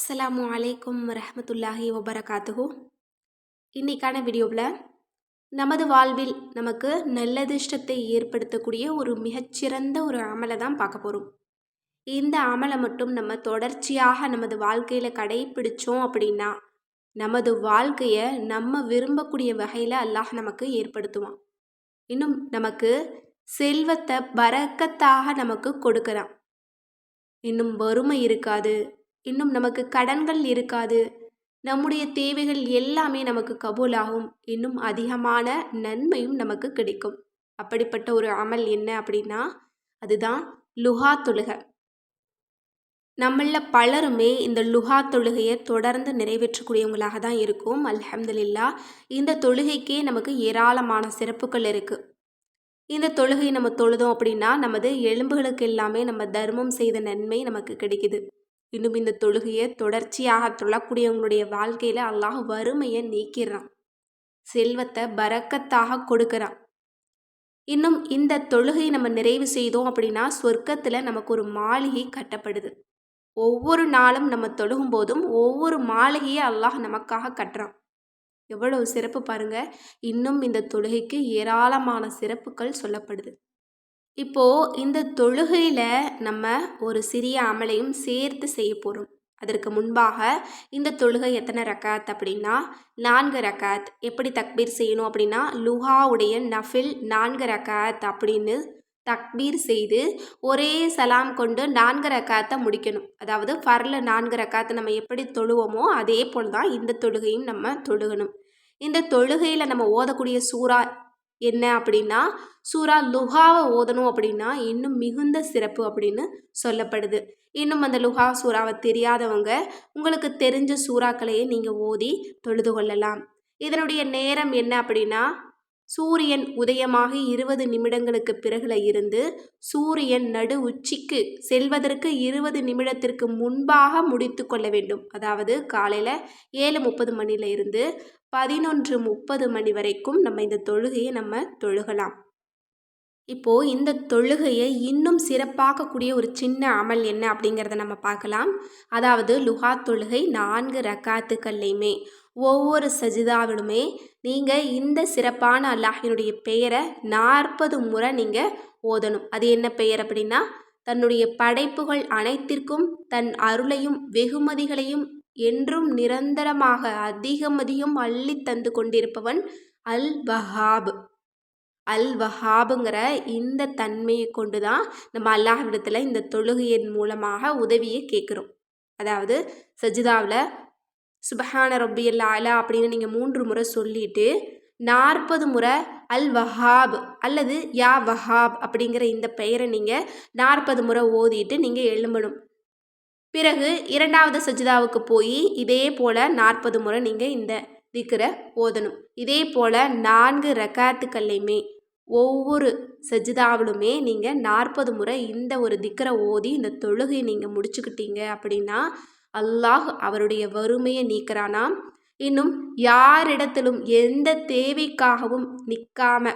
அஸ்ஸலாமு அலைக்கும் ரஹமத்துல்லாஹி வபரகாத்துஹு. இன்றைக்கான வீடியோவில் நமது வாழ்வில் நமக்கு நல்லதிர்ஷ்டத்தை ஏற்படுத்தக்கூடிய ஒரு மிகச்சிறந்த ஒரு அமலை தான் பார்க்க போகிறோம். இந்த அமலை மட்டும் நம்ம தொடர்ச்சியாக நமது வாழ்க்கையில் கடைப்பிடிச்சோம் அப்படின்னா நமது வாழ்க்கையை நம்ம விரும்பக்கூடிய வகையில் அல்லாஹ் நமக்கு ஏற்படுத்துவான். இன்னும் நமக்கு செல்வத்தை பறக்கத்தாக நமக்கு கொடுக்கலாம் இன்னும் வறுமை இருக்காது. இன்னும் நமக்கு கடன்கள் இருக்காது. நம்முடைய தேவைகள் எல்லாமே நமக்கு கபூலாகும். இன்னும் அதிகமான நன்மையும் நமக்கு கிடைக்கும். அப்படிப்பட்ட ஒரு அமல் என்ன அப்படின்னா அதுதான் லுஹா தொழுகை. நம்மள பலருமே இந்த லுஹா தொழுகையை தொடர்ந்து நிறைவேற்றக்கூடியவங்களாக தான் இருக்கும். அல்ஹம்துலில்லா இந்த தொழுகைக்கே நமக்கு ஏராளமான சிறப்புகள் இருக்குது இந்த தொழுகை நம்ம தொழுதோம் அப்படின்னா நமது எலும்புகளுக்கு எல்லாமே நம்ம தர்மம் செய்த நன்மை நமக்கு கிடைக்குது. இன்னும் இந்த தொழுகையை தொடர்ச்சியாக தொழக்கூடியவங்களுடைய வாழ்க்கையில் அல்லாஹ் வறுமையை நீக்கிறான் செல்வத்தை பறக்கத்தாக கொடுக்குறான். இன்னும் இந்த தொழுகையை நம்ம நிறைவு செய்தோம் அப்படின்னா சொர்க்கத்தில் நமக்கு ஒரு மாளிகை கட்டப்படுது. ஒவ்வொரு நாளும் நம்ம தொழுகும் போதும் ஒவ்வொரு மாளிகையை அல்லாஹ் நமக்காக கட்டுறான். எவ்வளவு சிறப்பு பாருங்க. இன்னும் இந்த தொழுகைக்கு ஏராளமான சிறப்புகள் சொல்லப்படுது. இப்போது இந்த தொழுகையில் நம்ம ஒரு சிறிய அமலையும் சேர்த்து செய்ய போகிறோம் அதற்கு முன்பாக இந்த தொழுகை எத்தனை ரக்காத் அப்படின்னா நான்கு ரக்காத். எப்படி தக்பீர் செய்யணும் அப்படின்னா லுஹாவுடைய நஃபில் நான்கு ரக்காத் அப்படின்னு தக்பீர் செய்து ஒரே சலாம் கொண்டு நான்கு ரக்காத்தை முடிக்கணும். அதாவது ஃபர்ல நான்கு ரக்காத்தை நம்ம எப்படி தொழுவோமோ அதே போல் தான் இந்த தொழுகையும் நம்ம தொழுகணும். இந்த தொழுகையில் நம்ம ஓதக்கூடிய சூறா என்ன அப்படின்னா சூறா லுஹாவை ஓதணும் அப்படின்னா இன்னும் மிகுந்த சிறப்பு அப்படின்னு சொல்லப்படுது. இன்னும் அந்த லுஹா சூறாவை தெரியாதவங்க உங்களுக்கு தெரிஞ்ச சூறாக்களையே நீங்கள் ஓதி தொழுது கொள்ளலாம். இதனுடைய நேரம் என்ன அப்படின்னா சூரியன் உதயமாகி இருபது நிமிடங்களுக்கு பிறகுல இருந்து சூரியன் நடு உச்சிக்கு செல்வதற்கு இருபது நிமிடத்திற்கு முன்பாக முடித்து கொள்ள வேண்டும். அதாவது காலையில் ஏழு முப்பது மணியில இருந்து பதினொன்று முப்பது மணி வரைக்கும் நம்ம இந்த தொழுகையை நம்ம தொழுகலாம். இப்போது இந்த தொழுகையை இன்னும் சிறப்பாக்கக்கூடிய ஒரு சின்ன அமல் என்ன அப்படிங்கிறத நம்ம பார்க்கலாம். அதாவது லுஹா தொழுகை நான்கு ரக்காத்துக்கள்லையுமே ஒவ்வொரு சஜிதாவிலுமே நீங்கள் இந்த சிறப்பான அல்லாஹினுடைய பெயரை நாற்பது முறை நீங்கள் ஓதணும். அது என்ன பெயர் அப்படின்னா தன்னுடைய படைப்புகள் அனைத்திற்கும் தன் அருளையும் வெகுமதிகளையும் என்றும் நிரந்தரமாக அதிகம் அதிகம் அள்ளி தந்து கொண்டிருப்பவன் அல் வஹாப் அல் வஹாபுங்கிற இந்த தன்மையை கொண்டு தான் நம்ம அல்லாஹ்விடத்தில் இந்த தொழுகையின் மூலமாக உதவியை கேட்குறோம். அதாவது சஜிதாவில் சுபஹான ரொப்பியல் அலா அப்படின்னு நீங்கள் மூன்று முறை சொல்லிட்டு நாற்பது முறை அல் வஹாப் அல்லது யா வஹாப் அப்படிங்கிற இந்த பெயரை நீங்கள் நாற்பது முறை ஓதிட்டு நீங்கள் எழும்பணும். பிறகு இரண்டாவது சஜிதாவுக்கு போய் இதே போல் நாற்பது முறை நீங்கள் இந்த திக்கரை ஓதணும். இதே போல் நான்கு ரக்காத்துக்கள்லையுமே ஒவ்வொரு சஜிதாவிலுமே நீங்கள் நாற்பது முறை இந்த ஒரு திக்கரை ஓதி இந்த தொழுகையை நீங்கள் முடிச்சுக்கிட்டீங்க அப்படின்னா அல்லாஹ் அவருடைய வறுமையை நீக்கிறானாம் இன்னும் யாரிடத்திலும் எந்த தேவைக்காகவும் நிற்காம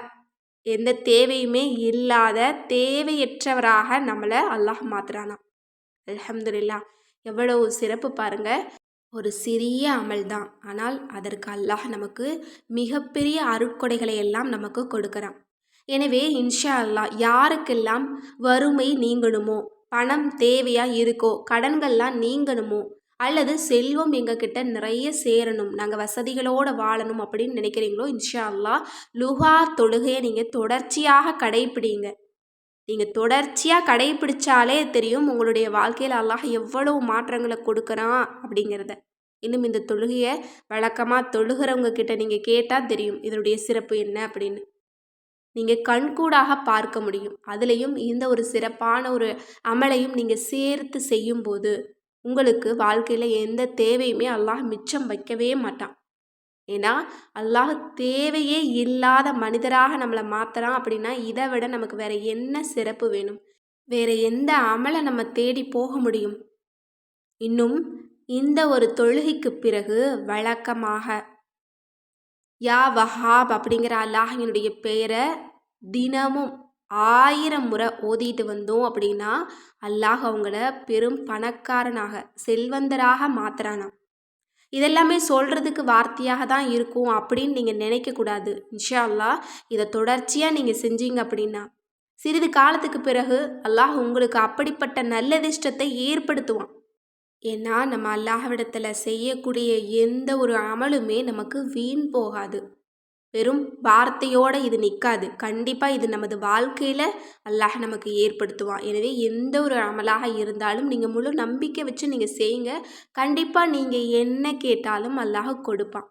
எந்த தேவையுமே இல்லாத தேவையற்றவராக நம்மளை அல்லாஹ் மாத்துறானாம் அல்ஹம்துல்லா எவ்வளவு சிறப்பு பாருங்க. ஒரு சிறிய அமல் தான். ஆனால் அதற்கு அல்லாஹ் நமக்கு மிகப்பெரிய அருட்கொடைகளை எல்லாம் நமக்கு கொடுக்குறான். எனவே இன்ஷா அல்லா யாருக்கெல்லாம் வறுமை நீங்கணுமோ பணம் தேவையாக இருக்கோ கடன்கள்லாம் நீங்கணுமோ அல்லது செல்வம் எங்ககிட்ட நிறைய சேரணும் நாங்கள் வசதிகளோடு வாழணும் அப்படின்னு நினைக்கிறீங்களோ இன்ஷா அல்லா லுஹா தொழுகையை நீங்கள் தொடர்ச்சியாக கடைப்பிடிங்க. நீங்கள் தொடர்ச்சியாக கடைப்பிடிச்சாலே தெரியும் உங்களுடைய வாழ்க்கையில் அல்லாஹ் எவ்வளவு மாற்றங்களை கொடுக்குறான் அப்படிங்கிறத. இன்னும் இந்த தொழுகையை வழக்கமாக தொழுகிறவங்க கிட்ட நீங்கள் கேட்டால் தெரியும் இதனுடைய சிறப்பு என்ன அப்படின்னு. நீங்கள் கண்கூடாக பார்க்க முடியும். அதுலேயும் இந்த ஒரு சிறப்பான ஒரு அமலையும் நீங்கள் சேர்த்து செய்யும்போது உங்களுக்கு வாழ்க்கையில் எந்த தேவையுமே அல்லாஹ் மிச்சம் வைக்கவே மாட்டான். ஏன்னா அல்லாஹ் தேவையே இல்லாத மனிதராக நம்மளை மாற்றுறான் அப்படின்னா இதை விட நமக்கு வேற என்ன சிறப்பு வேணும்? வேற எந்த அமலை நம்ம தேடி போக முடியும்? இன்னும் இந்த ஒரு தொழுகைக்கு பிறகு வழக்கமாக யா வஹாப் அப்படிங்கிற அல்லாஹினுடைய பெயரை தினமும் ஆயிரம் முறை ஓதிட்டு வந்தோம் அப்படின்னா அல்லாஹ் அவங்கள பெரும் பணக்காரனாக செல்வந்தராக மாத்துறானா இதெல்லாமே சொல்கிறதுக்கு வார்த்தையாக தான் இருக்கும் அப்படின்னு நீங்கள் நினைக்கக்கூடாது. இன்ஷா அல்லாஹ் இதை தொடர்ச்சியாக நீங்கள் செஞ்சீங்க அப்படின்னா சிறிது காலத்துக்கு பிறகு அல்லாஹ் உங்களுக்கு அப்படிப்பட்ட நல்லதிஷ்டத்தை ஏற்படுத்துவான். ஏன்னா நம்ம அல்லாஹ்விடத்தில் செய்யக்கூடிய எந்த ஒரு அமலுமே நமக்கு வீண் போகாது. வெறும் வார்த்தையோடு இது நிற்காது கண்டிப்பாக இது நமது வாழ்க்கையில் அல்லாஹ் நமக்கு ஏற்படுத்துவான். எனவே எந்த ஒரு அமலாக இருந்தாலும் நீங்கள் முழு நம்பிக்கை வச்சு நீங்கள் செய்யுங்க. கண்டிப்பாக நீங்கள் என்ன கேட்டாலும் அல்லாஹ் கொடுப்பான்.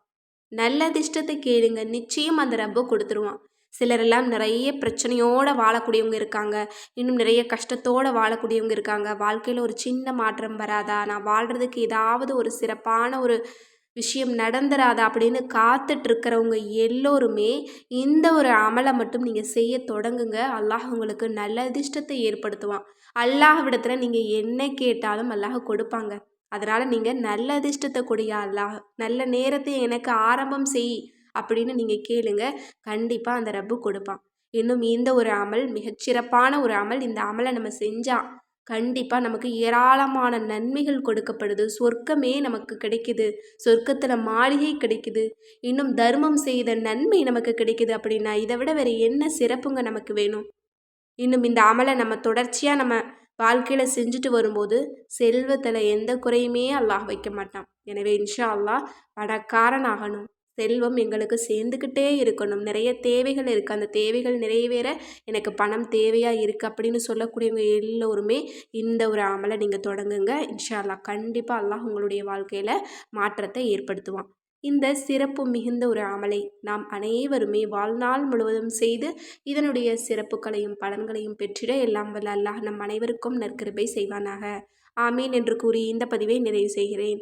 நல்ல திஷ்டத்தை கேளுங்க. நிச்சயம் அந்த ரப்பை கொடுத்துருவான். சிலரெல்லாம் நிறைய பிரச்சனையோடு வாழக்கூடியவங்க இருக்காங்க. இன்னும் நிறைய கஷ்டத்தோடு வாழக்கூடியவங்க இருக்காங்க. வாழ்க்கையில் ஒரு சின்ன மாற்றம் வராதா? நான் வாழ்கிறதுக்கு ஏதாவது ஒரு சிறப்பான ஒரு விஷயம் நடந்துராதா அப்படின்னு காத்துட்ருக்கிறவங்க எல்லோருமே இந்த ஒரு அமலை மட்டும் நீங்கள் செய்ய தொடங்குங்க. அல்லாஹ் உங்களுக்கு நல்ல அதிர்ஷ்டத்தை ஏற்படுத்துவான் அல்லாஹ்விடத்தில் நீங்கள் என்ன கேட்டாலும் அல்லாஹ் கொடுப்பாங்க. அதனால் நீங்கள் நல்ல அதிர்ஷ்டத்தை கொடியா அல்லாஹ். நல்ல நேரத்தை எனக்கு ஆரம்பம் செய் அப்படின்னு நீங்கள் கேளுங்க. கண்டிப்பாக அந்த ரப்பு கொடுப்பான். இன்னும் இந்த ஒரு அமல் மிகச்சிறப்பான ஒரு அமல். இந்த அமலை நம்ம செஞ்சால் கண்டிப்பாக நமக்கு ஏராளமான நன்மைகள் கொடுக்கப்படுது. சொர்க்கமே நமக்கு கிடைக்குது. சொர்க்கத்தில் மாளிகை கிடைக்குது. இன்னும் தர்மம் செய்த நன்மை நமக்கு கிடைக்குது அப்படின்னா இதை விட வேறு என்ன சிறப்புங்க நமக்கு வேணும்? இன்னும் இந்த அமலை நம்ம தொடர்ச்சியாக நம்ம வாழ்க்கையில் செஞ்சுட்டு வரும்போது செல்வத்தில் எந்த குறையுமே அல்லாஹ் வைக்க மாட்டான். எனவே இன்ஷா அல்லாஹ் பணக்காரன் ஆகணும். செல்வம் எங்களுக்கு சேர்ந்துக்கிட்டே இருக்கணும். நிறைய தேவைகள் இருக்குது அந்த தேவைகள் நிறைவேற எனக்கு பணம் தேவையாக இருக்குது அப்படின்னு சொல்லக்கூடியவங்க எல்லோருமே இந்த ஒரு அமலை நீங்கள் தொடங்குங்க. இன்ஷா அல்லா கண்டிப்பாக அல்லாஹ் உங்களுடைய வாழ்க்கையில் மாற்றத்தை ஏற்படுத்துவான். இந்த சிறப்பு மிகுந்த ஒரு அமலை நாம் அனைவருமே வாழ்நாள் முழுவதும் செய்து இதனுடைய சிறப்புகளையும் பலன்களையும் பெற்றிட எல்லாம் வல்ல அல்லாஹ் நம் அனைவருக்கும் நற்கிருப்பை செய்வானாக. ஆமீன் என்று கூறி இந்த பதிவை நிறைவு செய்கிறேன்.